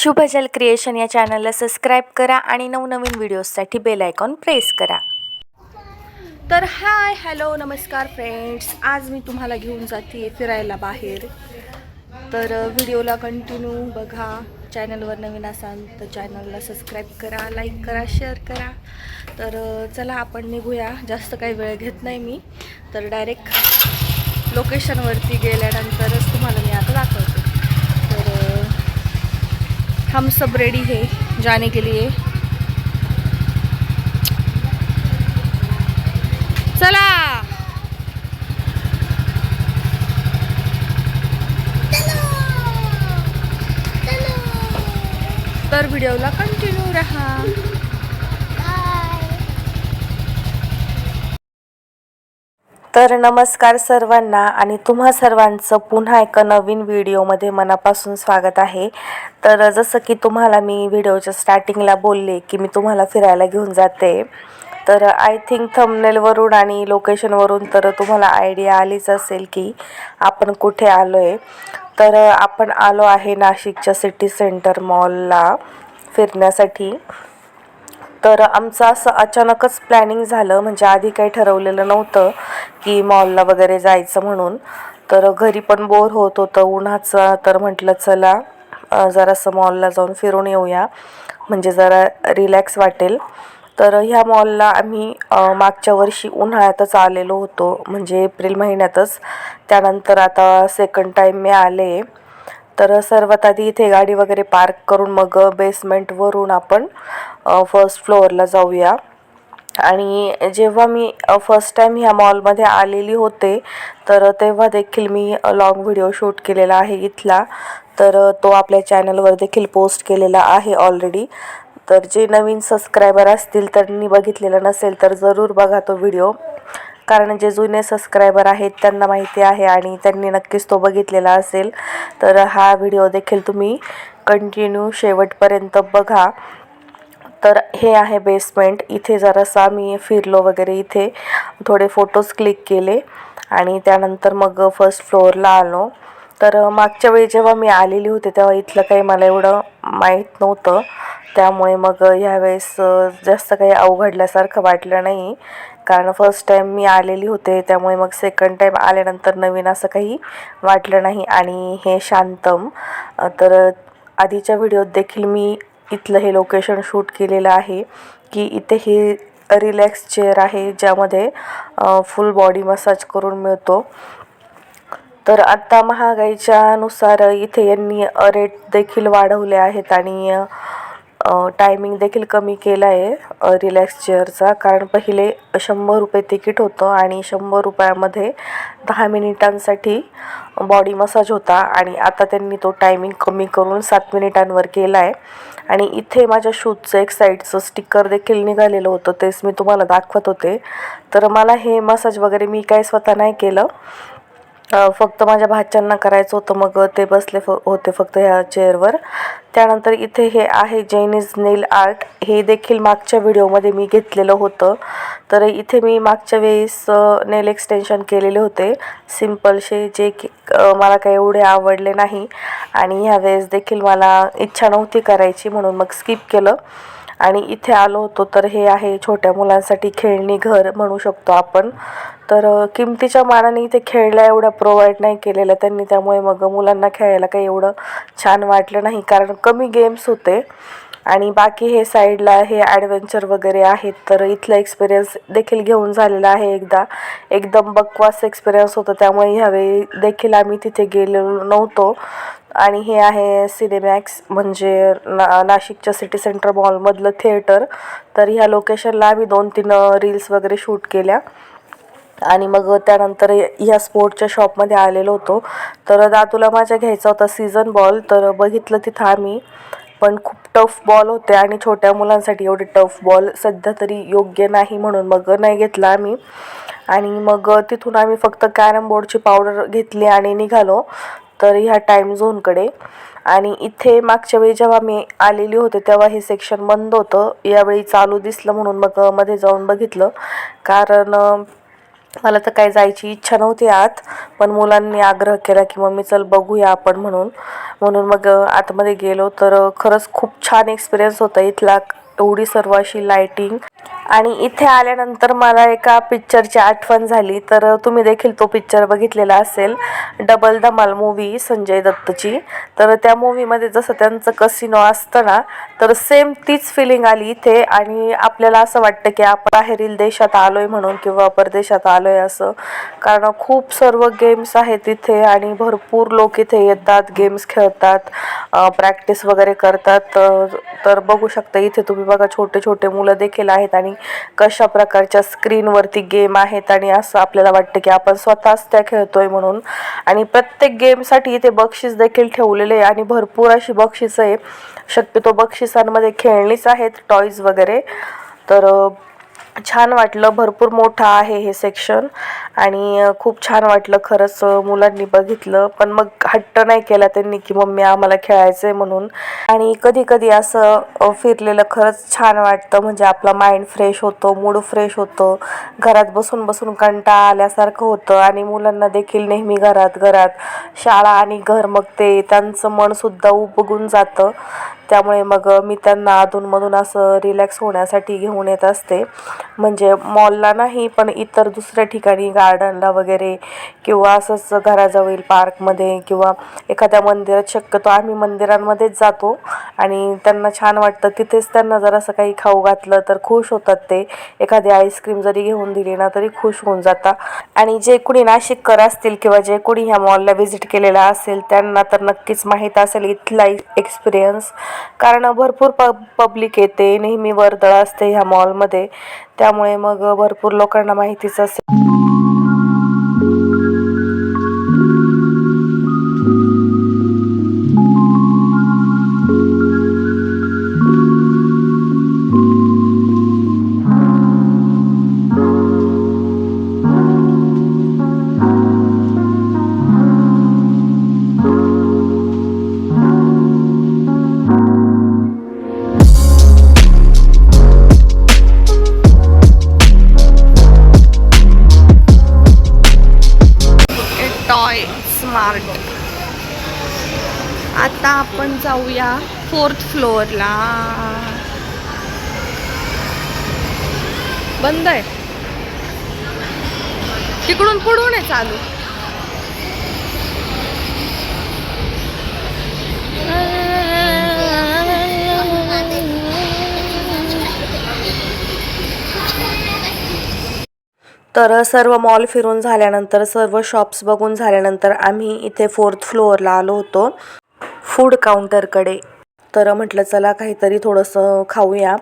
शुभजल creation या चॅनलला subscribe करा आणि नवनवीन व्हिडिओजसाठी बेल आयकॉन प्रेस करा. तर हाय हॅलो नमस्कार फ्रेंड्स. आज मी तुम्हाला घेऊन जाते फिरायला बाहेर. तर व्हिडिओला कंटिन्यू बघा. चॅनलवर नवीन असाल तर चॅनलला सबस्क्राईब करा लाईक करा शेअर करा. तर चला आपण निघूया. जास्त काही वेळ घेत नाही मी. तर डायरेक्ट लोकेशनवरती गेल्यानंतरच तुम्हाला मी आता दाखवते. हम सब रेडी है जाने के लिए। चला। तर व्हिडिओला कंटिन्यू राहा। तर नमस्कार सर्वांना आणि तुम्हा सर्वांचं पुन्हा एका नवीन व्हिडिओमध्ये मनापासून स्वागत आहे. तर जसं की तुम्हाला मी व्हिडिओच्या स्टार्टिंगला बोलले की मी तुम्हाला फिरायला घेऊन जाते. तर आय थिंक थंबनेलवरून आणि लोकेशनवरून तर तुम्हाला आयडिया आलीच असेल की आपण कुठे आलो आहे तर आपण आलो आहे नाशिकच्या सिटी सेंटर मॉलला फिरण्यासाठी. तर आमचं असं अचानकच प्लॅनिंग झालं. म्हणजे आधी काही ठरवलेलं नव्हतं की मॉलला वगैरे जायचं म्हणून. तर घरी पण बोर होत होतं. उन्हाचं तर म्हटलं चला जरासं मॉलला जाऊन फिरून येऊया. म्हणजे जरा रिलॅक्स वाटेल. तर ह्या मॉलला आम्ही मागच्या वर्षी उन्हाळ्यातच आलेलो होतो. म्हणजे एप्रिल महिन्यातच. त्यानंतर आता सेकंड टाईम मी आले. तर सर्वात आधी इथे गाडी वगैरे पार्क करून मग बेसमेंटवरून आपण फर्स्ट फ्लोअरला जाऊया. आणि जेव्हा मी फर्स्ट टाईम ह्या मॉलमध्ये आलेली होते तर तेव्हा देखील मी लॉंग व्हिडिओ शूट केलेला आहे इथला. तर तो आपल्या चॅनलवर देखील पोस्ट केलेला आहे ऑलरेडी तर जे नवीन सबस्क्रायबर असतील त्यांनी बघितलेलं नसेल तर जरूर बघा तो व्हिडिओ कारण जे जुने सबस्क्रायबर आहेत त्यांना माहिती आहे आणि त्यांनी नक्कीच तो बघितलेला असेल तर हा व्हिडिओ देखील तुम्ही कंटिन्यू शेवटपर्यंत बघा. तर हे आहे बेसमेंट इथे जरासा मी फिरलो वगैरे इथे. थोडे फोटोज क्लिक केले आणि त्यानंतर मग फर्स्ट फ्लोअरला आलो. तर मागच्या वेळी जेव्हा मी आलेली होते तेव्हा इथलं काही मला एवढं माहीत नव्हतं. त्यामुळे मग ह्यावेळेस जास्त काही अवघडल्यासारखं वाटलं नाही. कारण फर्स्ट टाईम मी आलेली होते त्यामुळे मग सेकंड टाईम आल्यानंतर नवीन असं काही वाटलं नाही आणि हे शांतम. तर आधीच्या व्हिडिओत देखील मी इथलं हे लोकेशन शूट केलेलं आहे की इथे हे रिलॅक्स चेअर आहे ज्यामध्ये फुल बॉडी मसाज करून मिळतो. तर आत्ता महागाईच्या नुसार इथे यांनी रेट देखील वाढवले आहेत आणि टायमिंग देखील कमी केला आहे रिलॅक्स चेअरचा कारण पहिले शंभर रुपये तिकीट होतं आणि शंभर रुपयामध्ये दहा मिनिटांसाठी बॉडी मसाज होता आणि आता त्यांनी तो टायमिंग कमी करून सात मिनिटांवर केला आहे आणि इथे माझ्या शूजचं एक साईडचं स्टिकर देखील निघालेलं होतं तेच मी तुम्हाला दाखवत होते. तर मला हे मसाज वगैरे मी काय स्वतः नाही केलं. फक्त माझ्या भाच्यांना करायचं होतं मग ते बसले फ होते फक्त ह्या चेअरवर. त्यानंतर इथे हे आहे जैनीज नेल आर्ट. हे देखील मागच्या व्हिडिओमध्ये मी घेतलेलं होतं. तर इथे मी मागच्या वेळेस नेल एक्सटेन्शन केलेले होते. सिम्पलशे जे की मला काही एवढे आवडले नाही. आणि ह्या वेळेस देखील मला इच्छा नव्हती करायची म्हणून मग स्किप केलं. आणि इथे आलो होतो तर हे आहे छोट्या मुलांसाठी खेळणी घर म्हणू शकतो आपण. तर किमतीच्या मानाने इथे खेळल्या एवढं प्रोव्हाइड नाही केलेलं त्यांनी. त्यामुळे मग मुलांना खेळायला काही एवढं छान वाटलं नाही. कारण कमी गेम्स होते. आणि बाकी हे साईडला हे ॲडव्हेंचर वगैरे आहेत. तर इथला एक्सपिरियन्स देखील घेऊन झालेला आहे एकदा. एकदम बकवास एक्सपिरियन्स होतं. त्यामुळे ह्यावेळी देखील आम्ही तिथे गेलेलो नव्हतो. आणि हे आहे सिनेमॅक्स म्हणजे ना नाशिकच्या सिटी सेंटर मॉलमधलं थिएटर तर ह्या लोकेशनला आम्ही दोन तीन रील्स वगैरे शूट केल्या. आणि मग त्यानंतर ह्या स्पोर्टच्या शॉपमध्ये आलेलो होतो. तर दादूला माझ्या घ्यायचा होता सीझन बॉल तर बघितलं तिथं आम्ही. पण खूप टफ बॉल होते आणि छोट्या मुलांसाठी एवढे टफ बॉल सध्या तरी योग्य नाही म्हणून मग नाही घेतला आम्ही. आणि मग तिथून आम्ही फक्त कॅरम बोर्डची पावडर घेतली आणि निघालो. तर ह्या टाईम झोनकडे आणि इथे मागच्या वेळी जेव्हा मी आलेली होते तेव्हा हे सेक्शन बंद होतं. यावेळी चालू दिसलं म्हणून मग मध्ये जाऊन बघितलं. कारण मला तर काही जायची इच्छा नव्हती आत पण मुलांनी आग्रह केला की मम्मी चल बघूया आपण म्हणून. म्हणून मग आतमध्ये गेलो. तर खरंच खूप छान एक्सपिरियन्स होता इथला. एवढी सर्व अशी लायटिंग आणि इथे आल्यानंतर मला एका पिक्चरची आठवण झाली. तर तुम्ही देखील तो पिक्चर बघितलेला असेल. डबल धमाल मूवी संजय दत्तची. तर त्या मूवीमध्ये जसं त्यांचं कसिनो असतं ना तर सेम तीच फिलिंग आली इथे. आणि आपल्याला असं वाटतं की आपण बाहेरील देशात आलो आहे म्हणून किंवा परदेशात आलो आहे असं. कारण खूप सर्व गेम्स आहेत इथे आणि भरपूर लोक इथे येतात गेम्स खेळतात प्रॅक्टिस वगैरे करतात. तर बघू शकता इथे तुम्ही बघा छोटे छोटे मुलं देखील आहेत आणि कशा प्रकारच्या स्क्रीनवरती गेम आहेत आणि असं आपल्याला वाटतं की आपण स्वतःच त्या खेळतोय म्हणून. आणि प्रत्येक गेमसाठी इथे बक्षीस देखील ठेवलेले आहे आणि भरपूर अशी बक्षीस आहे शक्यतो बक्षिसांमध्ये खेळणीच आहेत टॉईज वगैरे. तर छान वाटलं. भरपूर मोठं आहे हे सेक्शन आणि खूप छान वाटलं खरंच मुलांनी बघितलं. पण मग हट्ट नाही केला त्यांनी की मम्मी आम्हाला खेळायचं आहे म्हणून. आणि कधी कधी असं फिरलेलं खरंच छान वाटतं. म्हणजे आपला माइंड फ्रेश होतो मूड फ्रेश होतो. घरात बसून बसून कंटाळा आल्यासारखं होतं. आणि मुलांना देखील नेहमी घरात घरात शाळा आणि घर मग ते त्यांचं मनसुद्धा उबगून जातं. त्यामुळे मग मी त्यांना अधूनमधून असं रिलॅक्स होण्यासाठी घेऊन येत असते. म्हणजे मॉलला नाही पण इतर दुसऱ्या ठिकाणी गार्डनला वगैरे किंवा असंच घराजवळील पार्कमध्ये किंवा एखाद्या मंदिरात शक्यतो आम्ही मंदिरांमध्येच जातो. आणि त्यांना छान वाटतं तिथेच त्यांना जर असं काही खाऊ घातलं तर खुश होतात ते. एखादी आईस्क्रीम जरी घेऊन दिली ना तरी खुश होऊन जाता. आणि जे कुणी नाशिककर असतील किंवा जे कुणी ह्या मॉलला व्हिजिट केलेला असेल त्यांना तर नक्कीच माहीत असेल इथला एक्सपिरियन्स कारण भरपूर प पब्लिक येते नेहमी वर्दळ असते ह्या मॉलमध्ये त्यामुळे मग भरपूर लोकांना माहितीच असेल. फोर्थ फ्लोअरला. बंद आहे. तिकडून पुढून आहे चालू. तर सर्व मॉल फिरून झाल्यानंतर सर्व शॉप्स बघून झाल्यानंतर आम्ही इथे फोर्थ फ्लोअरला आलो होतो. फूड काउंटरकडे. तर म्हटलं चला काहीतरी थोडंसं खाऊया.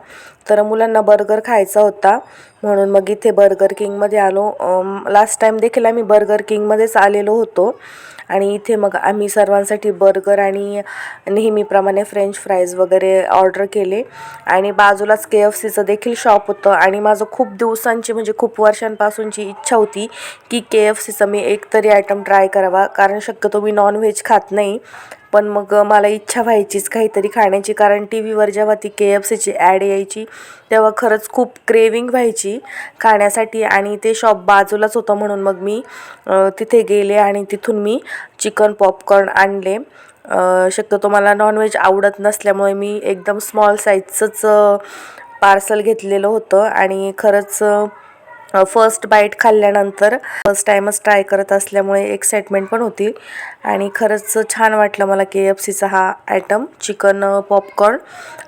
तर मुलांना बर्गर खायचा होता. म्हणून मग इथे बर्गर किंगमध्ये आलो. लास्ट टाईम देखील आम्ही बर्गर किंगमध्येच आलेलो होतो. आणि इथे मग आम्ही सर्वांसाठी बर्गर आणि नेहमीप्रमाणे फ्रेंच फ्राईज वगैरे ऑर्डर केले. आणि बाजूलाच के एफ सीचं देखील शॉप होतं. आणि माझं खूप दिवसांची म्हणजे खूप वर्षांपासूनची इच्छा होती की के एफ सीचं मी एक तरी आयटम ट्राय करावा. कारण शक्यतो मी नॉनव्हेज खात नाही. पण मग मला इच्छा व्हायचीच काहीतरी खाण्याची. कारण टी व्हीवर जेव्हा ती के एफ सीची ॲड यायची तेव्हा खरंच खूप क्रेविंग व्हायची खाण्यासाठी. आणि ते शॉप बाजूलाच होतं म्हणून मग मी तिथे गेले आणि तिथून मी चिकन पॉपकॉर्न आणले. शक्यतो मला नॉनव्हेज आवडत नसल्यामुळे मी एकदम स्मॉल साईजचंच पार्सल घेतलेलं होतं. आणि खरंच फर्स्ट बाईट खाल्ल्यानंतर फर्स्ट टाईमच ट्राय करत असल्यामुळे एक्साइटमेंट पण होती. आणि खरंच छान वाटलं मला के एफ सीचा हा आयटम चिकन पॉपकॉर्न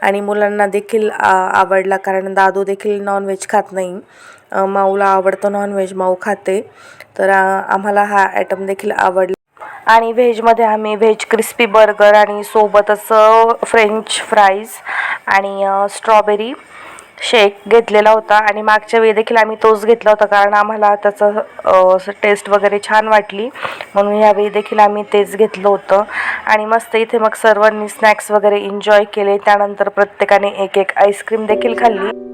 आणि मुलांना देखील आवडला कारण दादू देखील नॉनव्हेज खात नाही. माऊला आवडतं नॉनव्हेज माऊ खाते. तर आम्हाला हा आयटम देखील आवडला. आणि व्हेजमध्ये आम्ही व्हेज क्रिस्पी बर्गर आणि सोबतच फ्रेंच फ्राईज आणि स्ट्रॉबेरी शेक घेतलेला होता आणि मागच्या वेळी देखील आम्ही तोच घेतला होता कारण आम्हाला त्याचं टेस्ट वगैरे छान वाटली. म्हणून यावेळी देखील आम्ही तेच घेतलं होतं. आणि मस्त इथे मग सर्वांनी स्नॅक्स वगैरे एन्जॉय केले. त्यानंतर प्रत्येकाने एक एक आईस्क्रीम देखील खाल्ली.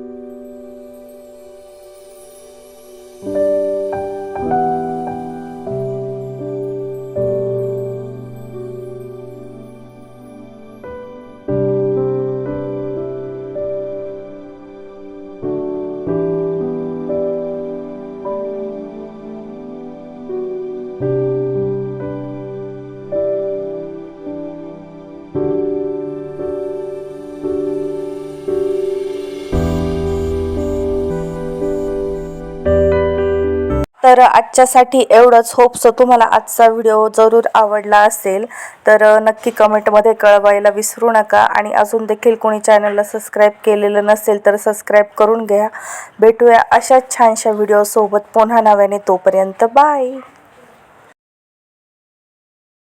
तर आजच्यासाठी एवढंच. होप्स तुम्हाला आजचा व्हिडिओ जरूर आवडला असेल तर नक्की कमेंटमध्ये कळवायला विसरू नका. आणि अजून देखील कोणी चॅनलला सबस्क्राईब केलेलं नसेल तर सबस्क्राईब करून घ्या. भेटूया अशाच छानशा व्हिडिओसोबत पुन्हा नव्याने तोपर्यंत. बाय!